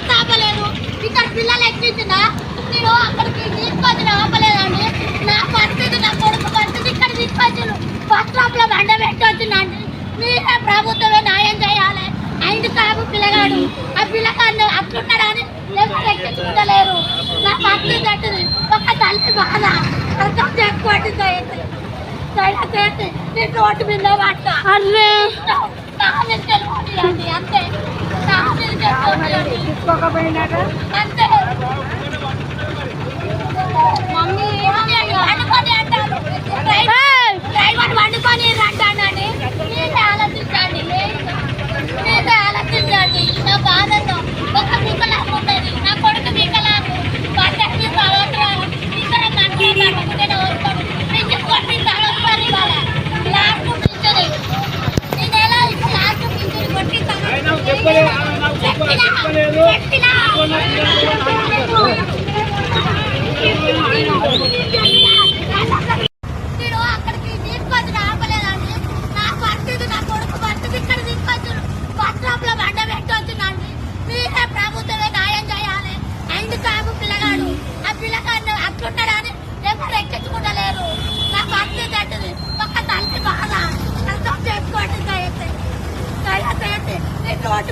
Bus ఆపలేదు ఇక్కడ పిల్లలు ఎక్కించిన నేను అక్కడికి తీసుకొచ్చిన ఆపలేదండి. నా పరిస్థితి నా కొడుకు పరిస్థితి ఇక్కడ తీసుకొచ్చిన బస్ స్టాప్లో బండ పెట్టి వచ్చిందండి. మీరే ప్రభుత్వమే న్యాయం చేయాలి. ఐదు కాపు పిల్లగాడు. ఆ పిల్లగాడు అట్లున్నాడని ఎవరు ఎక్కించుకుంటలేరు నా పరిస్థితి అట్టింది ఒక తల్లి బాధ. అర్థం చేసుకోండి దయచేసి. దయచేసి నీ రోడ్డు మీద తెలియదు అంతే. నా మీద తెలియదు అంతే మమ్మీ వండుకొని అంటారు డ్రైవర్ డ్రైవర్ వండుకొని అంటానండి మీరే ఆలోచించండి మీరే ఆలోచించండి నా బాధతో ఒక వికలాంగు ఉంటుంది నా కొడుకు వికలాంగు పద్దెనిమిది సంవత్సరాలు ఇతర మంత్రులు పట్టుకుంటేనే వస్తాడు మీకు కొన్ని సంవత్సరాలు ఇవ్వాలి లాస్ట్ పింఛని ఈ నెల లాస్ట్ పింఛని కొట్టి నేను అక్కడికి తీసుకొచ్చిన ఆపలేదండి నా పరిస్థితి నా కొడుకు పరిస్థితి ఇక్కడ తీసుకొచ్చిన బస్ స్టాప్లో బండ పెట్టి వచ్చిందండి మీరే ప్రభుత్వమే న్యాయం చేయాలి ఐదు కాపు పిల్లగాడు ఆ పిల్లగాడు అట్లుంటాడని ఎవరు ఎక్కించుకుంటలేరు నాకు అర్థం అట్టింది ఒక తల్లి బాధ అర్థం చేసుకోండి దయచేసి దయచేసి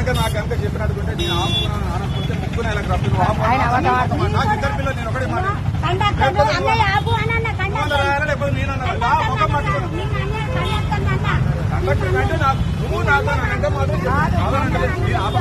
కనుక నాకు కనుక చెప్పినట్టుకుంటే నేను ఆపుకున్నాను ఆనకపోతే ముగ్గురు నెలకు రప్పు నువ్వు ఆపు. నాకు ఇద్దరు పిల్లలు నేను ఒకటే మాట లేకపోతే నేను నా ముఖం పట్టుకుని కండక్టర్ అంటే నాకు నువ్వు నాతో అంటే మాత్రం చెప్పు. కాదనంటే నేను ఆపు.